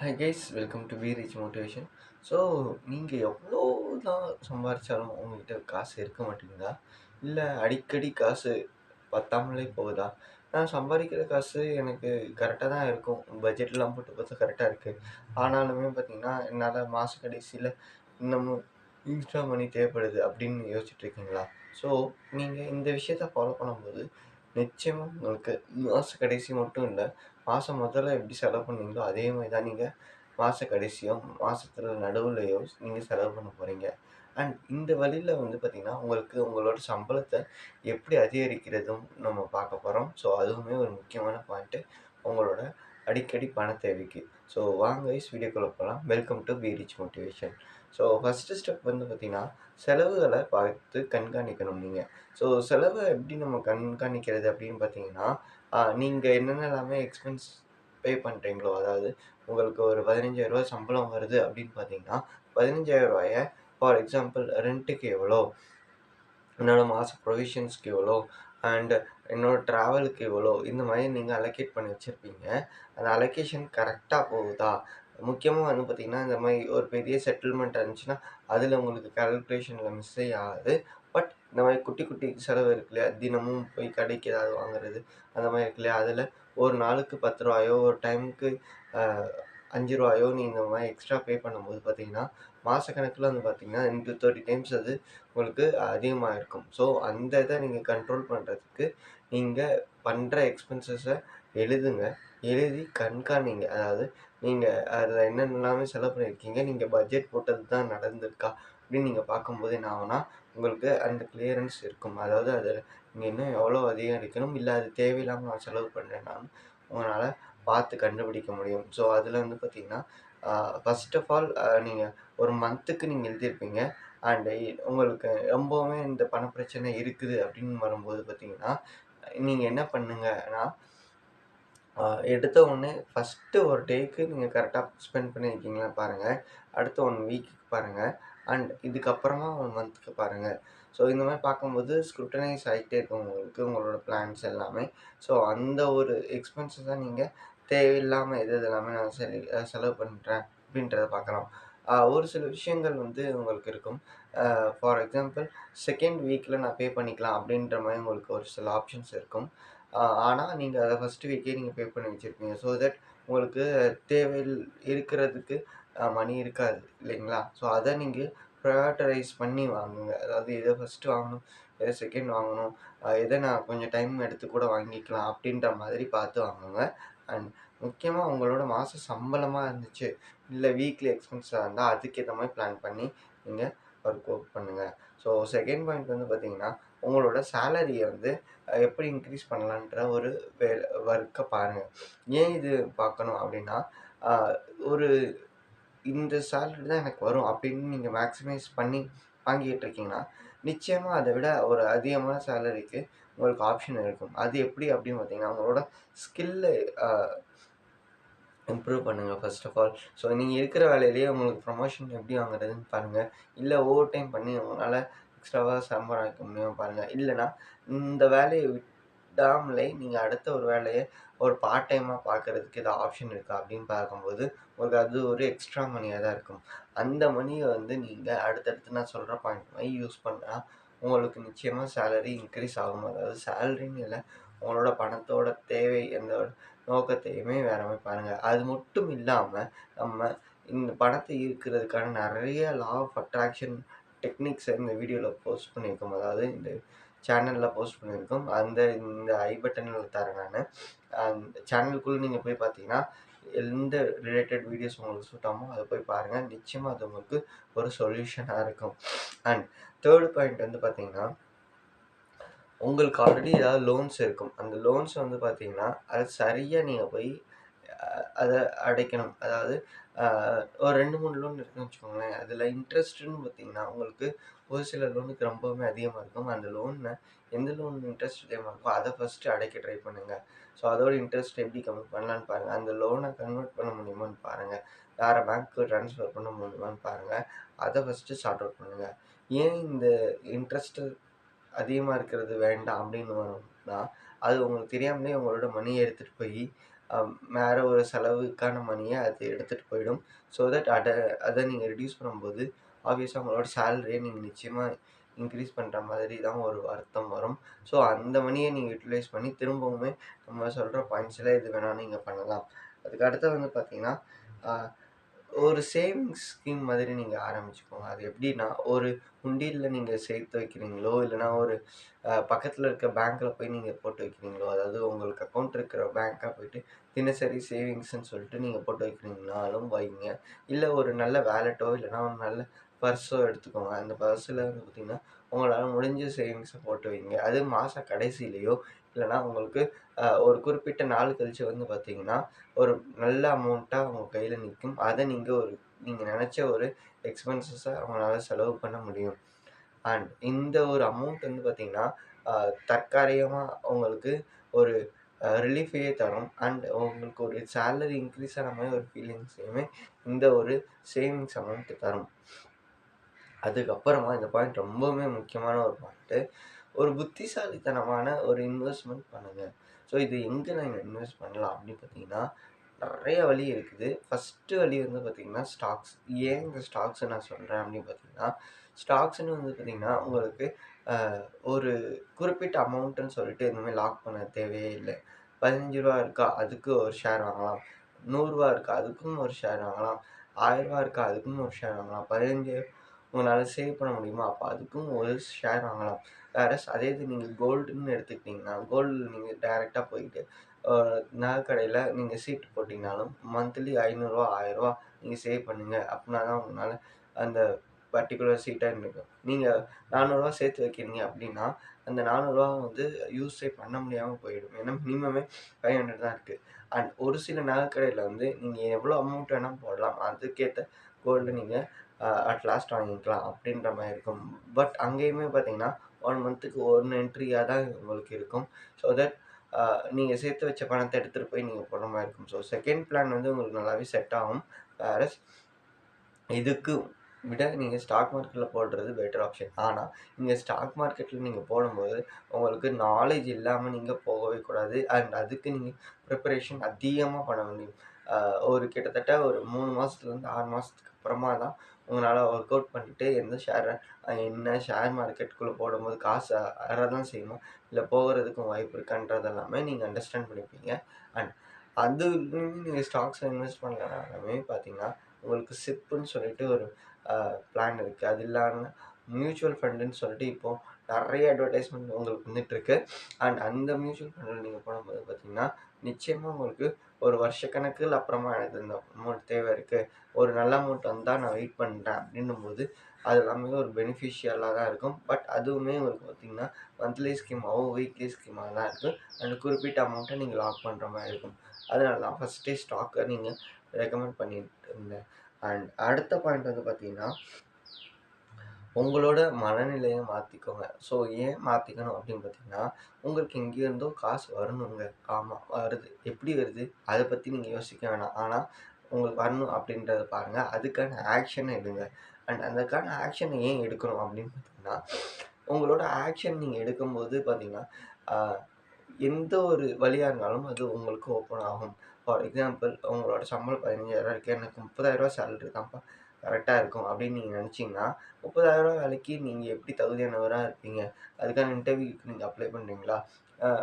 Hi guys welcome to be reach motivation so நீங்கள் எவ்வளோ தான் சம்பாதிச்சாலும் உங்கள்கிட்ட காசு இருக்க மாட்டேங்குதா? இல்லை அடிக்கடி காசு பத்தாமலே போகுதா? நான் சம்பாதிக்கிற காசு எனக்கு கரெக்டாக தான் இருக்கும். பட்ஜெட்லாம் போட்டு பார்த்தா கரெக்டாக இருக்குது ஆனாலுமே பார்த்தீங்கன்னா என்னால் மாத கடைசியில் இன்னமும் இன்ஸ்டா மணி தேவைப்படுது அப்படின்னு யோசிச்சுட்டு இருக்கீங்களா? ஸோ நீங்கள் இந்த விஷயத்த ஃபாலோ பண்ணும்போது நிச்சயமாக உங்களுக்கு மாத கடைசி மட்டும் இல்லை மாதம் முதல்ல எப்படி செலவு பண்ணீங்களோ அதே மாதிரி தான் நீங்கள் மாத கடைசியோ மாதத்துல நடுவுலையோ நீங்கள் செலவு பண்ண போகிறீங்க அண்ட் இந்த வழியில் வந்து பார்த்திங்கன்னா உங்களுக்கு உங்களோட சம்பளத்தை எப்படி அதிகரிக்கிறதும் நம்ம பார்க்க போகிறோம் ஸோ அதுவுமே ஒரு முக்கியமான பாயிண்ட்டு உங்களோட அடிக்கடி பண தேவைக்கு. ஸோ வாங்க இஸ் வீடியோக்குள்ளே போகலாம் welcome to be rich motivation so first step வந்து பார்த்திங்கன்னா செலவுகளை பார்த்து கண்காணிக்கணும் நீங்கள் ஸோ செலவை எப்படி நம்ம கண்காணிக்கிறது அப்படின்னு பார்த்தீங்கன்னா நீங்கள் என்னென்ன எல்லாமே எக்ஸ்பென்ஸ் பே பண்ணுறீங்களோ அதாவது உங்களுக்கு ஒரு பதினஞ்சாயிரரூவா சம்பளம் வருது அப்படின்னு பார்த்தீங்கன்னா பதினஞ்சாயிரரூவாய ஃபார் எக்ஸாம்பிள் ரெண்ட்டுக்கு எவ்வளோ என்னோடய மாத ப்ரொவிஷன்ஸ்க்கு எவ்வளோ அண்ட் என்னோடய ட்ராவலுக்கு எவ்வளோ இந்த மாதிரி நீங்கள் அலோகேட் பண்ணி வச்சுருப்பீங்க. அந்த அலோகேஷன் கரெக்டாக போகுதா? முக்கியமாக வந்து பார்த்திங்கன்னா இந்த மாதிரி ஒரு பெரிய செட்டில்மெண்ட் இருந்துச்சுன்னா அதில் உங்களுக்கு கால்குலேஷனில் மிஸ்ஸே ஆகாது. இந்த மாதிரி குட்டி குட்டி செலவு இருக்கு இல்லையா? தினமும் போய் கடைக்கு ஏதாவது வாங்குறது அந்த மாதிரி இருக்கு இல்லையா? அதில் ஒரு நாளுக்கு பத்து ரூபாயோ ஒரு டைமுக்கு அஞ்சு ரூபாயோ நீ இந்த மாதிரி எக்ஸ்ட்ரா பே பண்ணும்போது பார்த்தீங்கன்னா மாதக்கணக்கில் வந்து பார்த்தீங்கன்னா இன்ட்டு தேர்ட்டி டைம்ஸ் அது உங்களுக்கு அதிகமாக இருக்கும் ஸோ அந்த இதை நீங்கள் கண்ட்ரோல் பண்ணுறதுக்கு நீங்கள் பண்ணுற எக்ஸ்பென்சஸை எழுதுங்க. எழுதி கண்காணிங்க. அதாவது நீங்கள் அதில் என்னென்னலாமே செலவு பண்ணியிருக்கீங்க நீங்கள் பட்ஜெட் போட்டது தான் நடந்திருக்கா? அப்படின்னு நீங்கள் பார்க்கும்போது என்ன ஆகும்னா உங்களுக்கு அந்த கிளியரன்ஸ் இருக்கும். அதாவது அதில் நீங்கள் இன்னும் எவ்வளோ அதிகரிக்கணும் இல்லை அது தேவையில்லாமல் நான் செலவு பண்ணுறேன்னாலும் உங்களால் பார்த்து கண்டுபிடிக்க முடியும். ஸோ அதில் வந்து பார்த்திங்கன்னா ஃபஸ்ட் ஆஃப் ஆல் நீங்கள் ஒரு மந்த்துக்கு நீங்கள் எழுதியிருப்பீங்க. அண்ட் உங்களுக்கு ரொம்பவுமே இந்த பணப்பிரச்சனை இருக்குது அப்படின்னு வரும்போது பார்த்திங்கன்னா நீங்கள் என்ன பண்ணுங்கன்னா எடுத்த உடனே ஃபஸ்ட்டு ஒரு டேக்கு நீங்கள் கரெக்டாக ஸ்பெண்ட் பண்ணியிருக்கீங்களா பாருங்கள் அடுத்த ஒன் வீக்குக்கு பாருங்கள் அண்ட் இதுக்கப்புறமா ஒன் மந்த்துக்கு பாருங்கள் ஸோ இந்த மாதிரி பார்க்கும்போது ஸ்க்ரூட்டனைஸ் ஆகிட்டே இருக்கும் உங்களுக்கு உங்களோட பிளான்ஸ் எல்லாமே. ஸோ அந்த ஒரு எக்ஸ்பென்சஸாக நீங்கள் தேவையில்லாமல் எது எது எல்லாமே நான் செலி செலவு பண்ணுறேன் அப்படின்றத பார்க்கலாம். ஒரு சில விஷயங்கள் வந்து உங்களுக்கு இருக்கும். ஃபார் எக்ஸாம்பிள் செகண்ட் வீக்கில் நான் பே பண்ணிக்கலாம் அப்படின்ற மாதிரி உங்களுக்கு ஒரு சில ஆப்ஷன்ஸ் இருக்கும். ஆனால் நீங்கள் அதை ஃபஸ்ட்டு வீக்கே நீங்கள் பே பண்ணி வச்சுருப்பீங்க. ஸோ தட் உங்களுக்கு தேவை இருக்கிறதுக்கு மணி இருக்காது இல்லைங்களா? ஸோ அதை நீங்கள் ப்ரையாரிட்டரைஸ் பண்ணி வாங்குங்க. அதாவது எதை ஃபஸ்ட்டு வாங்கணும் எதை செகண்ட் வாங்கணும் எதை நான் கொஞ்சம் டைம் எடுத்து கூட வாங்கிக்கலாம் அப்படின்ற மாதிரி பார்த்து வாங்குங்க. அண்ட் முக்கியமாக உங்களோட மாத சம்பளமாக இருந்துச்சு இல்லை வீக்லி எக்ஸ்பென்ஸாக இருந்தால் அதுக்கேற்ற மாதிரி பிளான் பண்ணி நீங்கள் ஒர்க் அவுட் பண்ணுங்கள் ஸோ செகண்ட் பாயிண்ட் வந்து பார்த்திங்கன்னா உங்களோட சேலரியை வந்து எப்படி இன்க்ரீஸ் பண்ணலான்ற ஒரு வே ஒர்க்கை பாருங்கள் ஏன் இது பார்க்கணும் அப்படின்னா ஒரு இந்த சேலரி தான் எனக்கு வரும் அப்படின்னு நீங்கள் மேக்ஸிமைஸ் பண்ணி வாங்கிட்டு இருக்கீங்கன்னா நிச்சயமாக அதை விட ஒரு அதிகமான சேலரிக்கு உங்களுக்கு ஆப்ஷன் இருக்கும். அது எப்படி அப்படின்னு பார்த்தீங்கன்னா உங்களோட ஸ்கில்லு இம்ப்ரூவ் பண்ணுங்கள் ஃபர்ஸ்ட் ஆஃப் ஆல் ஸோ நீங்கள் இருக்கிற வேலையிலேயே உங்களுக்கு ப்ரொமோஷன் எப்படி வாங்குறதுன்னு பாருங்கள் இல்லை ஓவர் டைம் பண்ணி உங்களால் எக்ஸ்ட்ராவாக சம்பாதிக்க முடியும் பாருங்கள் இல்லைனா இந்த வேலையை விடாமலே நீங்கள் அடுத்த ஒரு வேலையை ஒரு பார்ட் டைமாக பார்க்குறதுக்கு ஏதாவது ஆப்ஷன் இருக்கா அப்படின்னு பார்க்கும்போது உங்களுக்கு அது ஒரு எக்ஸ்ட்ரா மணியாக தான் இருக்கும். அந்த மணியை வந்து நீங்கள் அடுத்தடுத்து நான் சொல்கிற பாயிண்ட் மாதிரி யூஸ் பண்ணால் உங்களுக்கு நிச்சயமாக சேலரி இன்க்ரீஸ் ஆகும். அதாவது சேலரின்னு இல்லை உங்களோட பணத்தோட தேவை எந்த நோக்கத்தையுமே வேற மாதிரி பாருங்கள் அது மட்டும் இல்லாமல் நம்ம இந்த பணத்தை ஈர்க்கிறதுக்கான நிறைய லா ஆஃப் அட்ராக்ஷன் டெக்னிக்ஸை இந்த வீடியோவில் போஸ்ட் பண்ணியிருக்கோம். அதாவது இந்த சேனலில் போஸ்ட் பண்ணியிருக்கோம். அந்த இந்த ஐ பட்டனில் தரேன் நான். அந்த சேனலுக்குள்ளே நீங்கள் போய் பார்த்தீங்கன்னா எந்த ரிலேட்டட் வீடியோஸ் உங்களுக்கு சூட் அதை போய் பாருங்கள் நிச்சயமாக அது உங்களுக்கு ஒரு சொல்யூஷனாக இருக்கும். அண்ட் தேர்ட் பாயிண்ட் வந்து பார்த்தீங்கன்னா உங்களுக்கு ஆல்ரெடி ஏதாவது லோன்ஸ் இருக்கும். அந்த லோன்ஸ் வந்து பார்த்தீங்கன்னா அது சரியாக நீங்கள் போய் அதை அடைக்கணும். அதாவது ஒரு ரெண்டு மூணு லோன் இருக்குன்னு வச்சுக்கோங்களேன். அதில் இன்ட்ரெஸ்ட்டுன்னு பார்த்தீங்கன்னா உங்களுக்கு ஒரு சில லோனுக்கு ரொம்பவுமே அதிகமாக இருக்கும். அந்த லோனில் எந்த லோன் இன்ட்ரெஸ்ட் அதிகமாக இருக்கோ அதை ஃபஸ்ட்டு அடைக்க ட்ரை பண்ணுங்கள் ஸோ அதோட இன்ட்ரெஸ்ட் எப்படி கம்மி பண்ணலான்னு பாருங்கள் அந்த லோனை கன்வெர்ட் பண்ண முடியுமான்னு பாருங்கள் வேறு பேங்க்கு ட்ரான்ஸ்ஃபர் பண்ண முடியுமான்னு பாருங்கள் அதை ஃபஸ்ட்டு சார்ட் அவுட் பண்ணுங்கள் ஏன் இந்த இன்ட்ரெஸ்ட்டு அதிகமாக இருக்கிறது வேண்டாம் அப்படின்னு வரும்னா அது உங்களுக்கு தெரியாமலே உங்களோட மணியை எடுத்துகிட்டு போய் வேறு ஒரு செலவுக்கான மணியை அது எடுத்துகிட்டு போயிடும். ஸோ தட் அதை அதை நீங்கள் ரெடியூஸ் பண்ணும்போது, ஆப்வியஸாக உங்களோட சேலரியை நீங்கள் நிச்சயமாக இன்க்ரீஸ் பண்ணுற மாதிரி தான் ஒரு அர்த்தம் வரும். ஸோ அந்த மணியை நீங்கள் யூட்டிலைஸ் பண்ணி திரும்பவுமே நம்ம சொல்கிற பாயிண்ட்ஸில் எது வேணாலும் நீங்கள் பண்ணலாம். அதுக்கு அடுத்து வந்து பார்த்திங்கன்னா ஒரு சேவிங்ஸ் ஸ்கீம் மாதிரி நீங்கள் ஆரம்பிச்சுக்கோங்க. அது எப்படின்னா, ஒரு உண்டியல்ல நீங்கள் சேர்த்து வைக்கிறீங்களோ, இல்லைனா ஒரு பக்கத்தில் இருக்க பேங்க்கில் போய் நீங்கள் போட்டு வைக்கிறீங்களோ, அதாவது உங்களுக்கு அக்கௌண்ட் இருக்கிற பேங்க்காக போயிட்டு தினசரி சேவிங்ஸ்ன்னு சொல்லிட்டு நீங்கள் போட்டு வைக்கிறீங்கனாலும் வைங்க. இல்லை ஒரு நல்ல வேலெட்டோ இல்லைனா ஒரு நல்ல பர்ஸோ எடுத்துக்கோங்க. அந்த பர்ஸில் வந்து பார்த்தீங்கன்னா, உங்களால் முடிஞ்ச சேவிங்ஸை போட்டு வைங்க. அது மாத கடைசியிலையோ இல்லைனா உங்களுக்கு ஒரு குறிப்பிட்ட நாள் கழிச்சு வந்து பார்த்தீங்கன்னா, ஒரு நல்ல அமௌண்ட்டாக அவங்க கையில் நிற்கும் அதை நீங்கள் ஒரு நீங்கள் நினச்ச ஒரு எக்ஸ்பென்சஸை அவங்களால செலவு பண்ண முடியும். அண்ட் இந்த ஒரு அமௌண்ட் வந்து பார்த்தீங்கன்னா, தற்காலிகமாக உங்களுக்கு ஒரு ரிலீஃபையே தரும். அண்ட் உங்களுக்கு ஒரு சேலரி இன்க்ரீஸ் ஆன மாதிரி ஒரு ஃபீலிங்ஸையுமே இந்த ஒரு சேவிங்ஸ் அமௌண்ட் தரும். அதுக்கப்புறமா இந்த பாயிண்ட் ரொம்பவுமே முக்கியமான ஒரு பாயிண்ட்டு. ஒரு புத்திசாலித்தனமான ஒரு இன்வெஸ்ட்மெண்ட் பண்ணுங்க. ஸோ இது எங்கே நான் இன்வெஸ்ட் பண்ணலாம் அப்படின்னு பார்த்தீங்கன்னா, நிறைய வழி இருக்குது. ஃபஸ்ட்டு வழி வந்து பார்த்திங்கன்னா ஸ்டாக்ஸ். ஏன் இந்த ஸ்டாக்ஸை நான் சொல்கிறேன் அப்படின்னு பார்த்தீங்கன்னா, ஸ்டாக்ஸ்ன்னு வந்து பார்த்தீங்கன்னா, உங்களுக்கு ஒரு குறிப்பிட்ட அமௌண்ட்டுன்னு சொல்லிட்டு எதுவுமே லாக் பண்ண தேவையே இல்லை பதினஞ்சு ரூபா இருக்கா, அதுக்கு ஒரு ஷேர் வாங்கலாம். நூறுரூவா இருக்கா, அதுக்கும் ஒரு ஷேர் வாங்கலாம். ரூ. 1000 இருக்கா, அதுக்கும் ஒரு ஷேர் வாங்கலாம். பதினஞ்சு உங்களால் சேவ் பண்ண முடியுமா, அப்போ அதுக்கும் ஒரு ஷேர் வாங்கலாம். வேறஸ் அதே இது நீங்கள் கோல்டுன்னு எடுத்துக்கிட்டிங்கன்னா கோல்டு நீங்கள் டேரெக்டாக போயிட்டு நகை கடையில் நீங்கள் சீட்டு போட்டிங்கனாலும் மந்த்லி ஐநூறுரூவா ஆயிரரூவா நீங்கள் சேவ் பண்ணுங்க. அப்படின்னா தான் உங்களால் அந்த பர்ட்டிகுலர் சீட்ட எடுக்கும். நீங்க ரூ. 400 சேர்த்து வைக்கிறீங்க அப்படின்னா, அந்த நானூறுரூவா வந்து யூஸே பண்ண முடியாமல் போயிடும். ஏன்னா மினிமமே 500 தான் இருக்குது அண்ட் ஒரு சில நகைக்கடையில் வந்து நீங்கள் எவ்வளோ அமௌண்ட் வேணால் போடலாம். அதுக்கேற்ற கோல்டு நீங்கள் அட் லாஸ்ட் வாங்கிக்கலாம் அப்படின்ற மாதிரி இருக்கும். பட் அங்கேயுமே பார்த்தீங்கன்னா, ஒன் மந்த்துக்கு ஒன்று என்ட்ரியாக தான் உங்களுக்கு இருக்கும். ஸோ தட் நீங்கள் சேர்த்து வச்ச பணத்தை எடுத்துகிட்டு போய் நீங்கள் போடுற மாதிரி இருக்கும். ஸோ செகண்ட் பிளான் வந்து உங்களுக்கு நல்லாவே செட் ஆகும். வேறஸ் இதுக்கு விட நீங்கள் ஸ்டாக் மார்க்கெட்டில் போடுறது பெட்டர் ஆப்ஷன். ஆனால் நீங்கள் ஸ்டாக் மார்க்கெட்டில் நீங்கள் போடும்போது, உங்களுக்கு நாலேஜ் இல்லாமல் நீங்கள் போகவே கூடாது. அண்ட் அதுக்கு நீங்கள் ப்ரிப்பரேஷன் அதிகமாக பண்ண முடியும். ஒரு கிட்டத்தட்ட ஒரு மூணு மாதத்துலேருந்து ஆறு மாதத்துக்கு அப்புறமா தான் உங்களால் ஒர்க் அவுட் பண்ணிட்டு எந்த ஷேரை என்ன ஷேர் மார்க்கெட்டுக்குள்ளே போடும்போது காசு தான் செய்யுமா, இல்லை போகிறதுக்கும் வாய்ப்பு இருக்கான்றது எல்லாமே நீங்கள் அண்டர்ஸ்டாண்ட் பண்ணிப்பீங்க. அண்ட் அதுலேயுமே நீங்கள் ஸ்டாக்ஸை இன்வெஸ்ட் பண்ணலனாலுமே பார்த்தீங்கன்னா, உங்களுக்கு சிப்புன்னு சொல்லிட்டு ஒரு பிளான் இருக்குது அது இல்லாமல் மியூச்சுவல் ஃபண்டுன்னு சொல்லிட்டு இப்போது நிறைய அட்வர்டைஸ்மெண்ட் உங்களுக்கு வந்துட்டுருக்கு. அண்ட் அந்த மியூச்சுவல் ஃபண்டில் நீங்கள் போடும்போது பார்த்தீங்கன்னா, நிச்சயமா உங்களுக்கு ஒரு வருஷக்கணக்குல அப்புறமா எனக்கு இந்த அமௌண்ட் தேவை இருக்கு. ஒரு நல்ல அமௌண்ட் வந்தால் நான் வெயிட் பண்றேன் அப்படின்னும்போது, அது எல்லாமே ஒரு பெனிஃபிஷியலாக தான் இருக்கும். பட் அதுவுமே உங்களுக்கு பார்த்தீங்கன்னா, மந்த்லி ஸ்கீமாகவும் வீக்லி ஸ்கீமாக தான் இருக்கும் அண்ட் குறிப்பிட்ட அமௌண்ட்டை நீங்கள் லாக் பண்ணுற மாதிரி இருக்கும். அதனால தான் ஃபர்ஸ்ட்டே ஸ்டாக்கை நீங்கள் ரெக்கமெண்ட் பண்ணிட்டு இருந்தேன். அண்ட் அடுத்த பாயிண்ட் வந்து பார்த்தீங்கன்னா உங்களோட மனநிலையை மாற்றிக்கோங்க ஸோ ஏன் மாற்றிக்கணும் அப்படின்னு பார்த்தீங்கன்னா, உங்களுக்கு எங்கேருந்தோ காசு வரணுங்க. ஆமாம் வருது. எப்படி வருது? அதை பற்றி நீங்கள் யோசிக்க வேணாம். ஆனால் உங்களுக்கு வரணும் அப்படின்றத பாருங்கள் அதுக்கான ஆக்ஷனை எடுங்க. அண்ட் அதுக்கான ஆக்ஷனை ஏன் எடுக்கணும் அப்படின்னு பார்த்தீங்கன்னா, உங்களோட ஆக்ஷன் நீங்கள் எடுக்கும்போது பார்த்தீங்கன்னா, எந்த ஒரு வழியாக இருந்தாலும் அது உங்களுக்கு ஓப்பன் ஆகும். ஃபார் எக்ஸாம்பிள் உங்களோட சம்பளம் பதினஞ்சாயிரம் இருக்குது எனக்கு முப்பதாயிரரூவா சேலரி தான்ப்பா கரெக்டாக இருக்கும் அப்படின்னு நீங்கள் நினச்சிங்கன்னா ரூ. 30,000 வேலைக்கு நீங்கள் எப்படி தகுதியானவராக இருப்பீங்க? அதுக்கான இன்டர்வியூக்கு நீங்கள் அப்ளை பண்ணுறீங்களா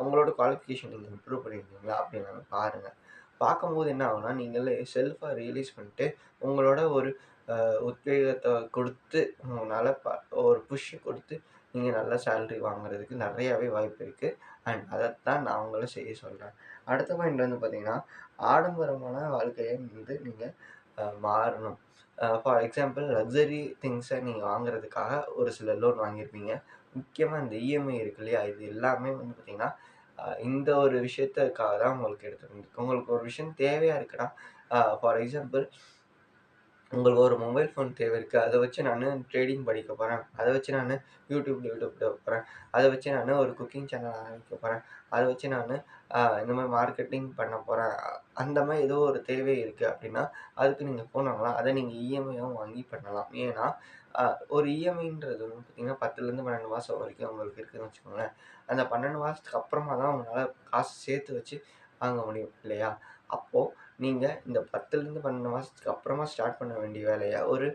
உங்களோட குவாலிஃபிகேஷன் நீங்கள் இம்ப்ரூவ் பண்ணியிருக்கீங்களா? அப்படின்னு பாருங்கள் பார்க்கும்போது என்ன ஆகும்னா, நீங்களே செல்ஃபாக ரியலைஸ் பண்ணிட்டு, உங்களோட ஒரு உத்வேகத்தை கொடுத்து, உங்களால் ப ஒரு புஷ் கொடுத்து, நீங்கள் நல்ல சேலரி வாங்குறதுக்கு நிறையாவே வாய்ப்பு இருக்குது அண்ட் அதைத்தான் நான் உங்களை செய்ய சொல்கிறேன் அடுத்த பாயிண்ட் வந்து பார்த்தீங்கன்னா, ஆடம்பரமான வாழ்க்கையை வந்து நீங்கள் மாறணும். ஃபார் எக்ஸாம்பிள் லக்ஸரி திங்ஸை நீங்கள் வாங்குறதுக்காக ஒரு சில லோன் வாங்கியிருப்பீங்க. முக்கியமாக இந்த இஎம்ஐ இருக்கு இல்லையா? இது எல்லாமே வந்து பார்த்திங்கன்னா இந்த ஒரு விஷயத்துக்காக தான் உங்களுக்கு எடுத்துருந்துருக்கு உங்களுக்கு ஒரு விஷயம் தேவையாக இருக்குன்னா, ஃபார் எக்ஸாம்பிள் உங்களுக்கு ஒரு மொபைல் ஃபோன் தேவை இருக்குது அதை வச்சு நான் ட்ரேடிங் படிக்க போகிறேன் அதை வச்சு நான் யூடியூப் யூடியூப் போகிறேன் அதை வச்சு நான் ஒரு குக்கிங் சேனல் ஆரம்பிக்க போகிறேன் அதை வச்சு நான் இந்த மாதிரி மார்க்கெட்டிங் பண்ண போகிறேன் அந்த மாதிரி ஏதோ ஒரு தேவை இருக்குது அப்படின்னா, அதுக்கு நீங்கள் ஃபோன் வாங்கலாம். அதை நீங்கள் இஎம்ஐயாவும் வாங்கி பண்ணலாம். ஏன்னா, ஒரு இஎம்ஐன்றது வந்து பார்த்தீங்கன்னா, பத்துலேருந்து பன்னெண்டு மாதம் வரைக்கும் உங்களுக்கு இருக்குதுன்னு வச்சுக்கோங்களேன். அந்த பன்னெண்டு மாதத்துக்கு அப்புறமா தான் உங்களால் காசு சேர்த்து வச்சு வாங்க முடியும் இல்லையா? அப்போது நீங்கள் இந்த 10லேருந்து 12 மாசத்துக்கு அப்புறமா ஸ்டார்ட் பண்ண வேண்டிய வேலையை ஒரு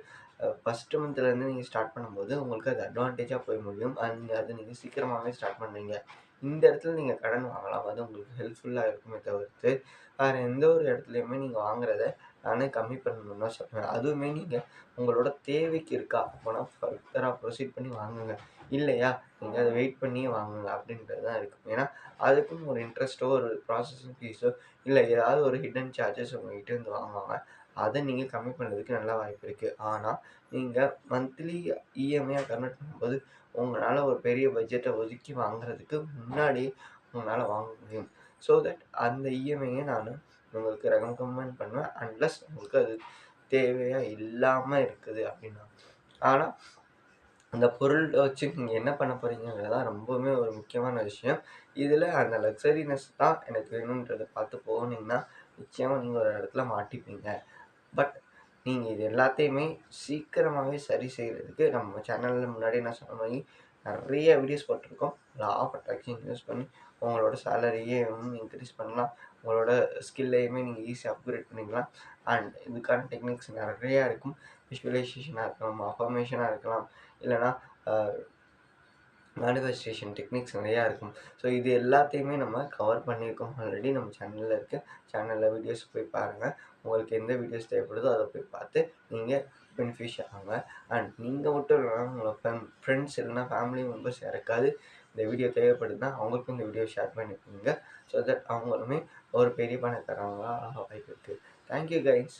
ஃபஸ்ட்டு மந்த்லேருந்து நீங்கள் ஸ்டார்ட் பண்ணும்போது உங்களுக்கு அது அட்வான்டேஜாக போய் முடியும். அண்ட் அது நீங்கள் சீக்கிரமாகவே ஸ்டார்ட் பண்ணுவீங்க. இந்த இடத்துல நீங்கள் கடன் வாங்கலாம். அது உங்களுக்கு ஹெல்ப்ஃபுல்லாக இருக்குமே தவிர்த்து, வேறு எந்த ஒரு இடத்துலையுமே நீங்கள் வாங்குறத நானே கம்மி பண்ணணும்னா சொல்லுவேன். அதுவுமே நீங்கள் உங்களோட தேவைக்கு இருக்கா? அப்போனா ஃபர்தராக ப்ரொசீட் பண்ணி வாங்குங்க. இல்லையா, நீங்கள் அதை வெயிட் பண்ணி வாங்குங்க அப்படின்றது தான் இருக்கும் ஏன்னா, அதுக்கும் ஒரு இன்ட்ரெஸ்ட்டோ, ஒரு ப்ராசஸிங் ஃபீஸோ இல்லை ஏதாவது ஒரு ஹிடன் சார்ஜஸ் உங்கள்கிட்ட இருந்து வாங்குவாங்க. அதை நீங்கள் கம்மி பண்ணுறதுக்கு நல்ல வாய்ப்பு இருக்குது ஆனால் நீங்கள் மந்த்லி இஎம்ஐயாக கன்வெர்ட் பண்ணும்போது, உங்களால் ஒரு பெரிய பட்ஜெட்டை ஒதுக்கி வாங்குறதுக்கு முன்னாடியே உங்களால் வாங்க முடியும். ஸோ தட் அந்த இஎம்ஐயை நான் உங்களுக்கு ரெக்கமெண்ட் பண்ணுவேன். அன்லஸ் உங்களுக்கு அது தேவையாக இல்லாமல் இருக்குது அப்படின்னா. ஆனால் அந்த பொருள் வச்சு நீங்கள் என்ன பண்ண போகிறீங்கிறது தான் ரொம்பவுமே ஒரு முக்கியமான விஷயம். இதில் அந்த லக்ஸரினஸ் தான் எனக்கு வேணுன்றதை பார்த்து போனீங்கன்னா, நிச்சயமாக நீங்கள் ஒரு இடத்துல மாட்டிப்பீங்க. பட் நீங்கள் இது எல்லாத்தையுமே சீக்கிரமாகவே சரி செய்கிறதுக்கு நம்ம சேனலில் முன்னாடி நான் சொன்ன மாதிரி நிறைய வீடியோஸ் போட்டிருக்கோம். லா ஆஃப் அட்ராக்ஷன் யூஸ் பண்ணி உங்களோட சேலரியவும் இன்க்ரீஸ் பண்ணலாம். உங்களோட ஸ்கில்லையுமே நீங்கள் ஈஸியாக அப்கிரேட் பண்ணிக்கலாம். அண்ட் இதுக்கான டெக்னிக்ஸ் நிறையா இருக்கும். விஷுவலைசேஷனாக இருக்கலாம், அஃபர்மேஷனாக இருக்கலாம். இல்லைனா மேனிஃபெஸ்டேஷன் டெக்னிக்ஸ் நிறையா இருக்கும். ஸோ இது எல்லாத்தையுமே நம்ம கவர் பண்ணியிருக்கோம் ஆல்ரெடி நம்ம சேனலில் இருக்குது சேனலில் வீடியோஸ் போய் பாருங்கள் உங்களுக்கு எந்த வீடியோஸ் தேவைப்படுதோ அதை போய் பார்த்து நீங்கள் பெனிஃபிஷ் ஆகுங்க. அண்ட் நீங்கள் மட்டும் இல்லைனா உங்களை ஃப்ரெண்ட் ஃப்ரெண்ட்ஸ் இல்லைனா ஃபேமிலி மெம்பர்ஸ் யாருக்காவது இந்த வீடியோ தேவைப்படுதுன்னா, அவங்களுக்கும் இந்த வீடியோ ஷேர் பண்ணிக்கோங்க ஸோ தட் அவங்களுமே ஒரு பெரிய பணக்காரங்களா ஆக வாய்ப்பு இருக்குது தேங்க் யூ கைஸ்.